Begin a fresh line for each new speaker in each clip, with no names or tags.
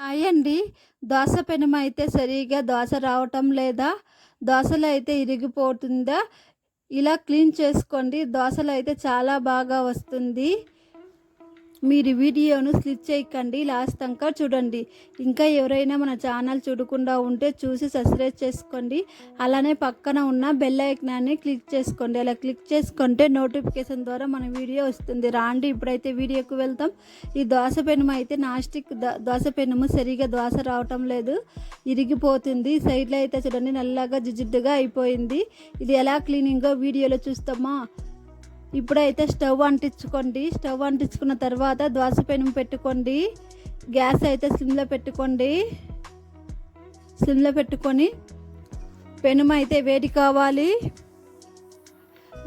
Hi అండి దోశ పెనుమ అయితే సరిగా దోశ రావటం లేదా దోశలు అయితే ఇరిగిపోతుందా? ఇలా క్లీన్ చేసుకోండి. దోశలు అయితే చాలా బాగా వస్తుంది. మీరు వీడియోను స్లిప్ చేయకండి లాస్ట్ దాకా చూడండి. ఇంకా ఎవరైనా మన ఛానల్ చూడకుండా ఉంటే చూసి సబ్స్క్రైబ్ చేసుకోండి. అలానే పక్కన ఉన్న బెల్ ఐకనాన్ని క్లిక్ చేసుకోండి. అలా క్లిక్ చేసుకుంటే నోటిఫికేషన్ ద్వారా మన వీడియో వస్తుంది. రాండి ఇప్పుడైతే వీడియోకు వెళ్తాం. ఈ దోశ పెనుమ అయితే నాస్టిక్ దోశ పెనుము సరిగా దోశ రావటం లేదు. ఇరిగిపోతుంది. సైడ్లో అయితే చూడండి నల్లగా జిజిడ్డుగా అయిపోయింది. ఇది ఎలా క్లీనింగో వీడియోలో చూస్తామా? ఇప్పుడైతే స్టవ్ అంటించుకోండి. స్టవ్ అంటించుకున్న తర్వాత దోశ పెనుము పెట్టుకోండి. గ్యాస్ అయితే సిమ్లో పెట్టుకోండి. సిమ్లో పెట్టుకొని పెనుమ అయితే వేడి కావాలి.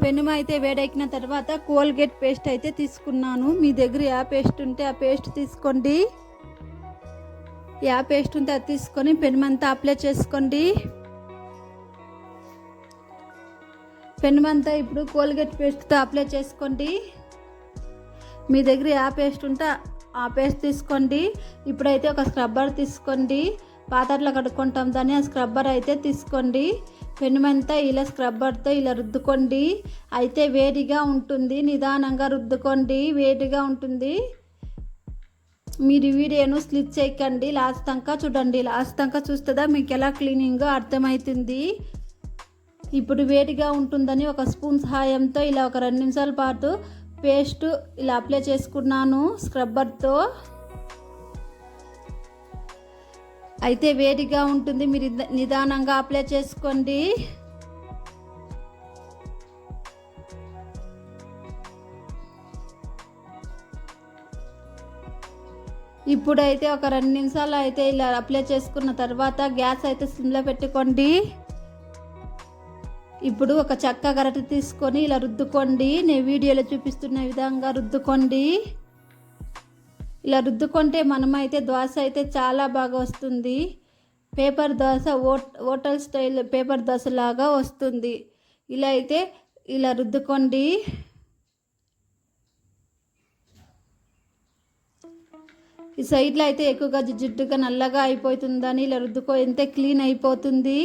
పెనుమ అయితే వేడెక్కిన తర్వాత కోల్గేట్ పేస్ట్ అయితే తీసుకున్నాను. మీ దగ్గర యా పేస్ట్ ఉంటే ఆ పేస్ట్ తీసుకోండి. యా పేస్ట్ ఉంటే అది తీసుకొని పెనుమంతా అప్లై చేసుకోండి. పెనుమంతా ఇప్పుడు కోల్గేట్ పేస్ట్తో అప్లై చేసుకోండి. మీ దగ్గర ఆ పేస్ట్ ఉంటే ఆ పేస్ట్ తీసుకోండి. ఇప్పుడైతే ఒక స్క్రబ్బర్ తీసుకోండి. పాతట్లో కడుక్కుంటాం దాన్ని ఆ స్క్రబ్బర్ అయితే తీసుకోండి. పెనుమంతా ఇలా స్క్రబ్బర్తో ఇలా రుద్దుకోండి. అయితే వేడిగా ఉంటుంది నిదానంగా రుద్దుకోండి. వేడిగా ఉంటుంది. మీరు వీడియోను స్లిప్ చేయకండి. లాస్ట్ దాకా చూడండి. లాస్ట్ దాకా చూస్తుందా మీకు ఎలా క్లీనింగ్ అర్థమవుతుంది. ఇప్పుడు వేడిగా ఉంటుందని ఒక స్పూన్ సహాయంతో ఇలా ఒక రెండు నిమిషాల పాటు పేస్ట్ ఇలా అప్లై చేసుకున్నాను స్క్రబ్బర్తో అయితే వేడిగా ఉంటుంది మీరు నిదానంగా అప్లై చేసుకోండి. ఇప్పుడైతే ఒక రెండు నిమిషాలు అయితే ఇలా అప్లై చేసుకున్న తర్వాత గ్యాస్ అయితే సిమ్లో పెట్టుకోండి. ఇప్పుడు ఒక చెక్క గరట తీసుకొని ఇలా రుద్దుకోండి. నేను వీడియోలో చూపిస్తున్న విధంగా రుద్దుకోండి. ఇలా రుద్దుకుంటే మనమైతే దోశ అయితే చాలా బాగా వస్తుంది. పేపర్ దోశ ఓట్ హోటల్ స్టైల్ పేపర్ దోశ లాగా వస్తుంది. ఇలా అయితే ఇలా రుద్దుకోండి. ఈ సైడ్లో అయితే ఎక్కువగా జిడ్డుగా నల్లగా అయిపోతుందని ఇలా రుద్దుకో ఎంత క్లీన్ అయిపోతుంది.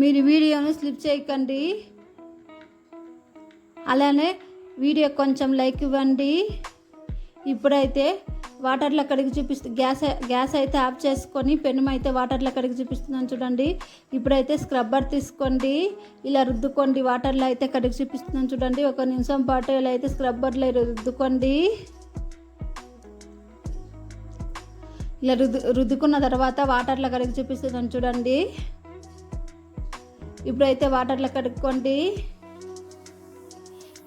మీరు వీడియోను స్లిప్ చేయకండి. అలానే వీడియో కొంచెం లైక్ ఇవ్వండి. ఇప్పుడైతే వాటర్లో కడిగి చూపిస్తు గ్యాస్ గ్యాస్ అయితే ఆఫ్ చేసుకొని పెనుము అయితే వాటర్లో కడిగి చూపిస్తున్నాను చూడండి. ఇప్పుడైతే స్క్రబ్బర్ తీసుకోండి. ఇలా రుద్దుకోండి వాటర్లో అయితే కడిగి చూపిస్తున్నాను చూడండి. ఒక నిమిషం పాటు ఇలా అయితే స్క్రబ్బర్లో రుద్దుకోండి. ఇలా రుద్దు రుద్దుకున్న తర్వాత వాటర్లో కడిగి చూపిస్తున్నాను చూడండి. ఇప్పుడైతే వాటర్లో కడుక్కోండి.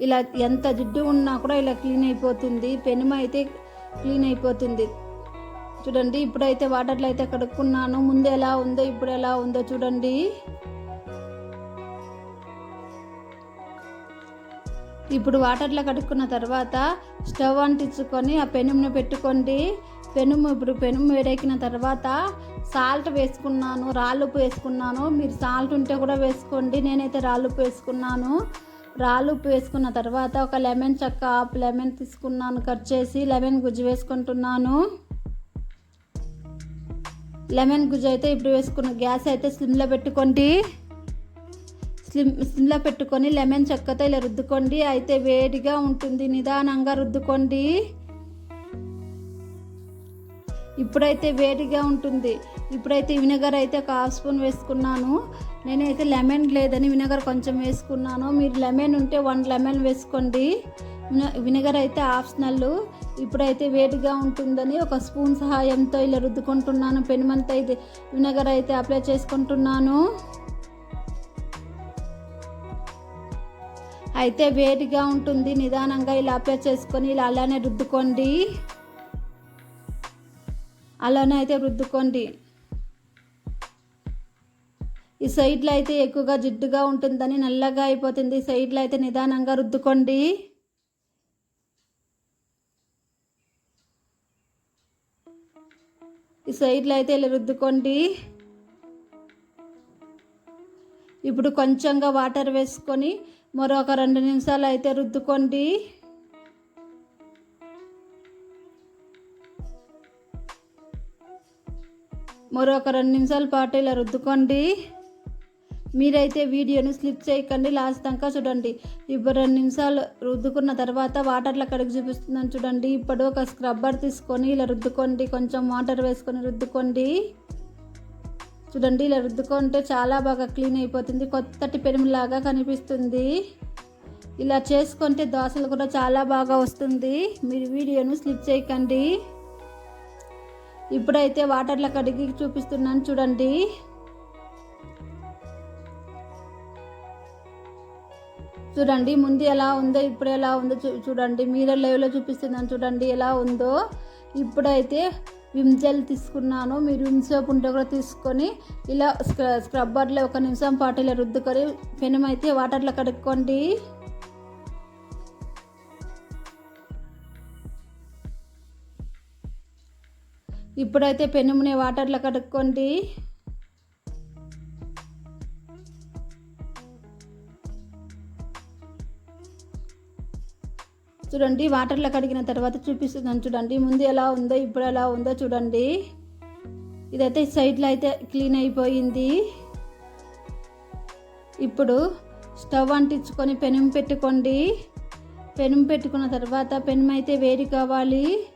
ఇలా ఎంత జిడ్డు ఉన్నా కూడా ఇలా క్లీన్ అయిపోతుంది. పెనుమ అయితే క్లీన్ అయిపోతుంది. చూడండి ఇప్పుడైతే వాటర్లో అయితే కడుక్కున్నాను. ముందు ఎలా ఉందో ఇప్పుడు ఎలా ఉందో చూడండి. ఇప్పుడు వాటర్లో కడుక్కున్న తర్వాత స్టవ్ అంటించుకొని ఆ పెనుముని పెట్టుకోండి. పెనుము ఇప్పుడు పెనుము వేడెక్కిన తర్వాత సాల్ట్ వేసుకున్నాను రాళ్ళుప్పు వేసుకున్నాను. మీరు సాల్ట్ ఉంటే కూడా వేసుకోండి. నేనైతే రాళ్ళుప్పు వేసుకున్నాను. రాళ్ళుప్పు వేసుకున్న తర్వాత ఒక లెమన్ చెక్క హాఫ్ లెమన్ తీసుకున్నాను. కట్ చేసి లెమన్ గుజ్జు వేసుకుంటున్నాను. లెమన్ గుజ్జు అయితే ఇప్పుడు వేసుకున్న గ్యాస్ అయితే స్లిమ్లో పెట్టుకోండి. స్లిమ్ స్లిమ్లో పెట్టుకొని లెమన్ చెక్కతో ఇలా రుద్దుకోండి. అయితే వేడిగా ఉంటుంది. నిదానంగా రుద్దుకోండి. ఇప్పుడైతే వేడిగా ఉంటుంది. ఇప్పుడైతే వినగర్ అయితే ఒక హాఫ్ స్పూన్ వేసుకున్నాను. నేనైతే లెమన్ లేదని వినగర్ కొంచెం వేసుకున్నాను. మీరు లెమన్ ఉంటే వన్ లెమన్ వేసుకోండి. వినగర్ అయితే ఆప్షనల్. ఇప్పుడైతే వేడిగా ఉంటుందని ఒక స్పూన్ సహాయంతో ఇలా రుద్దుకుంటున్నాను. పెనుమంతా అయితే వినగర్ అయితే అప్లై చేసుకుంటున్నాను. అయితే వేడిగా ఉంటుంది. నిదానంగా ఇలా అప్లై చేసుకొని ఇలా అలానే రుద్దుకోండి. అలానే అయితే రుద్దుకోండి. ఈ సైడ్లో అయితే ఎక్కువగా జిడ్డుగా ఉంటుందని నల్లగా అయిపోతుంది. ఈ సైడ్లో అయితే నిదానంగా రుద్దుకోండి. ఈ సైడ్లో అయితే ఇలా రుద్దుకోండి. ఇప్పుడు కొంచెంగా వాటర్ వేసుకొని మరొక రెండు నిమిషాలు అయితే రుద్దుకోండి. మరొక రెండు నిమిషాల పాటు ఇలా రుద్దుకోండి. మీరైతే వీడియోని స్లిప్ చేయకండి లాస్ట్ దాకా చూడండి. ఇప్పుడు రెండు నిమిషాలు రుద్దుకున్న తర్వాత వాటర్లో కడిగి చూపిస్తుందని చూడండి. ఇప్పుడు ఒక స్క్రబ్బర్ తీసుకొని ఇలా రుద్దుకోండి. కొంచెం వాటర్ వేసుకొని రుద్దుకోండి. చూడండి ఇలా రుద్దుకుంటే చాలా బాగా క్లీన్ అయిపోతుంది. కొత్తటి పెనుములాగా కనిపిస్తుంది. ఇలా చేసుకుంటే దోశలు కూడా చాలా బాగా వస్తుంది. మీరు వీడియోను స్లిప్ చేయకండి. ఇప్పుడైతే వాటర్లో కడిగి చూపిస్తున్నాను చూడండి. చూడండి ముందు ఎలా ఉందో ఇప్పుడు ఎలా ఉందో చూ చూడండి. మీరే లైవ్లో చూపిస్తున్నాను చూడండి ఎలా ఉందో. ఇప్పుడైతే విమ్ జెల్ తీసుకున్నాను. మీరు విమ్ సోప్ ఉంటే కూడా తీసుకొని ఇలా స్క్రబ్బర్లో ఒక నిమిషం పాటు ఇలా రుద్దుకొని పెనం అయితే వాటర్లో కడుక్కోండి. ఇప్పుడైతే పెనుమునే వాటర్లో కడుక్కోండి. చూడండి వాటర్లో కడిగిన తర్వాత చూపిస్తున్నాను చూడండి ముందు ఎలా ఉందో ఇప్పుడు ఎలా ఉందో చూడండి. ఇదైతే సైడ్లో అయితే క్లీన్ అయిపోయింది. ఇప్పుడు స్టవ్ అంటించుకొని పెనుము పెట్టుకోండి. పెనుము పెట్టుకున్న తర్వాత పెనుమైతే అయితే వేడి కావాలి.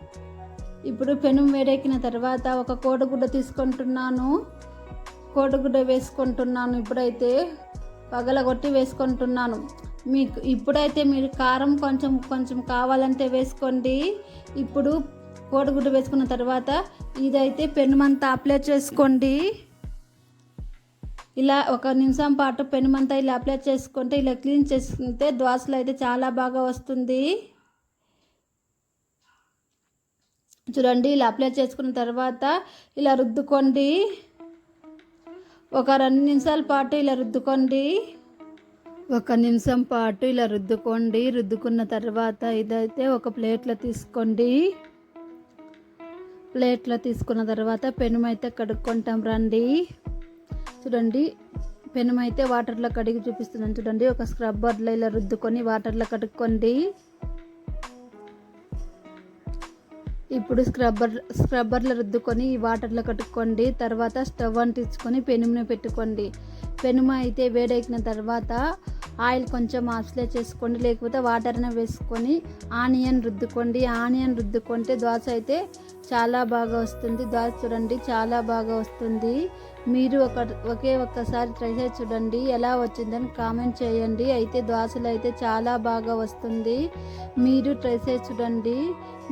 ఇప్పుడు పెనం వేడెక్కిన తర్వాత ఒక కోడిగుడ్డ తీసుకుంటున్నాను. కోడిగుడ్డ వేసుకుంటున్నాను. ఇప్పుడైతే పగలగొట్టి వేసుకుంటున్నాను. మీకు ఇప్పుడైతే మీరు కారం కొంచెం కొంచెం కావాలంటే వేసుకోండి. ఇప్పుడు కోడిగుడ్డు వేసుకున్న తర్వాత ఇదైతే పెనుమంతా అప్లై చేసుకోండి. ఇలా ఒక నిమిషం పాటు పెనుమంతా ఇలా అప్లై చేసుకుంటే ఇలా క్లీన్ చేసుకుంటే దోశలు అయితే చాలా బాగా వస్తుంది. చూడండి ఇలా అప్లై చేసుకున్న తర్వాత ఇలా రుద్దుకోండి. ఒక రెండు నిమిషాల పాటు ఇలా రుద్దుకోండి. ఒక నిమిషం పాటు ఇలా రుద్దుకోండి. రుద్దుకున్న తర్వాత ఇదైతే ఒక ప్లేట్లో తీసుకోండి. ప్లేట్లో తీసుకున్న తర్వాత పెనుమైతే కడుక్కుంటాం రండి. చూడండి పెనుమైతే వాటర్లో కడిగి చూపిస్తున్నాను. చూడండి ఒక స్క్రబ్బర్లో ఇలా రుద్దుకొని వాటర్లో కడుక్కోండి. ఇప్పుడు స్క్రబ్బర్ స్క్రబ్బర్లు రుద్దుకొని ఈ వాటర్లో కట్టుకోండి. తర్వాత స్టవ్ అంటించుకొని పెనుమును పెట్టుకోండి. పెనుమ అయితే వేడెక్కిన తర్వాత ఆయిల్ కొంచెం అప్లై చేసుకోండి. లేకపోతే వాటర్ని వేసుకొని ఆనియన్ రుద్దుకోండి. ఆనియన్ రుద్దుకుంటే దోశ అయితే చాలా బాగా వస్తుంది. దోశ చూడండి చాలా బాగా వస్తుంది. మీరు ఒక ఒకే ఒక్కసారి ట్రై చేసి చూడండి ఎలా వచ్చిందని కామెంట్ చేయండి. అయితే దోశలు అయితే చాలా బాగా వస్తుంది. మీరు ట్రై చేసి చూడండి.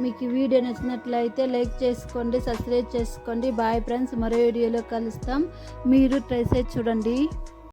మీకు వీడియో నచ్చినట్లయితే లైక్ చేసుకోండి సబ్స్క్రైబ్ చేసుకోండి. బాయ్ ఫ్రెండ్స్ మరో వీడియోలో కలుస్తాం. మీరు ట్రై చేసి చూడండి.